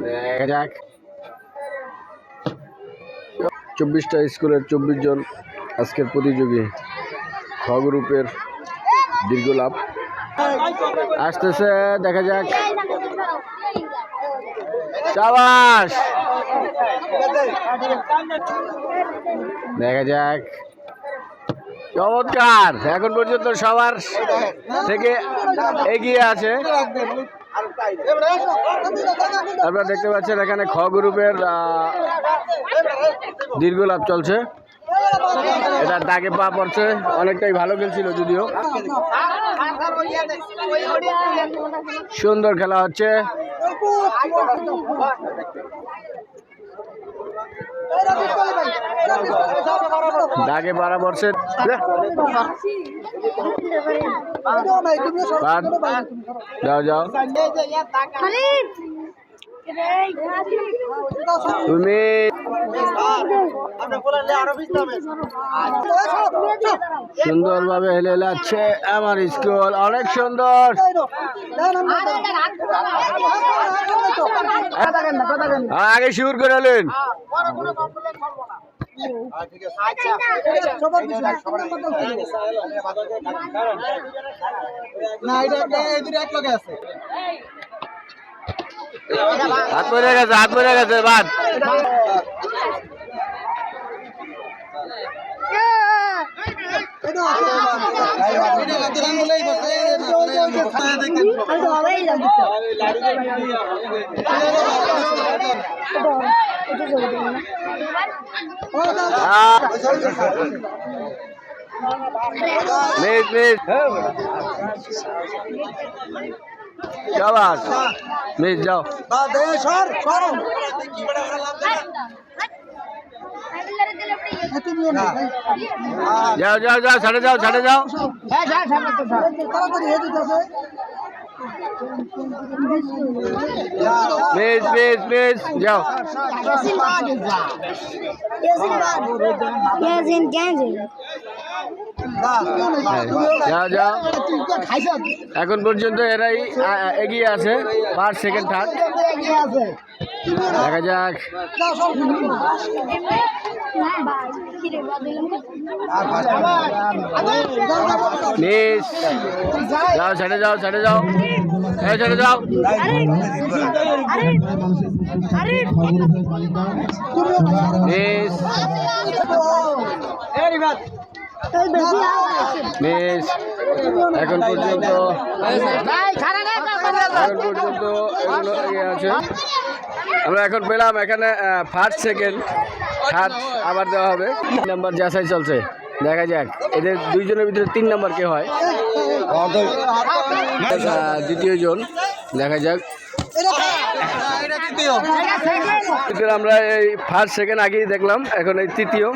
দেখা যাক। চব্বিশটা স্কুলের চব্বিশ জন আজকের প্রতিযোগী খ গ্রুপের দীর্ঘ লাভ আসতেছে, দেখা যাক। চাবাস দেখা যাক। চমৎকার! এখন পর্যন্ত সবার থেকে এগিয়ে আছে। আপনারা দেখতে পাচ্ছেন এখানে খ গ্রুপের দীর্ঘ লাভ চলছে। এটা দাগে পা পড়ছে, অনেকটাই ভালো খেলছিল যদিও। সুন্দর খেলা হচ্ছে। দাগে পাড়া বর্ষের। যাও যাও। তুমি সুন্দরভাবে হেলে হেলাচ্ছে আমার স্কুল। অনেক সুন্দর। হ্যাঁ, আগে শিউর করে না এটা এদের এক লগে আছে হাত পরে গেছে হাত পরে গেছে বাদ এটা তোর আঙ্গুলেই বসে দেখেন মিস মিস শাবাশ মিস যাও বাদে সর সর মিস মিস মিস যাও Yazın gelin. হ্যাঁ, যাও যাও এখন পর্যন্ত এরাই এগিয়ে আছে ফার্স্ট সেকেন্ড থার্ড দেখা যাক। মিস যাও ছেড়ে যাও ছেড়ে যাও। এই ছেড়ে যাও। মিস মিস এখন পর্যন্ত এখন পর্যন্ত এগুলো ইয়ে আছে। আমরা এখন পেলাম এখানে ফার্স্ট সেকেন্ড থার্ড আবার দেওয়া হবে। তিন নাম্বার যাচাই চলছে। দেখা যাক। এদের দুইজনের ভিতরে তিন নাম্বার কে হয়? দ্বিতীয় জন। দেখা যাক। এটা আমরা এই ফার্স্ট সেকেন্ড আগেই দেখলাম। এখন এই তৃতীয়।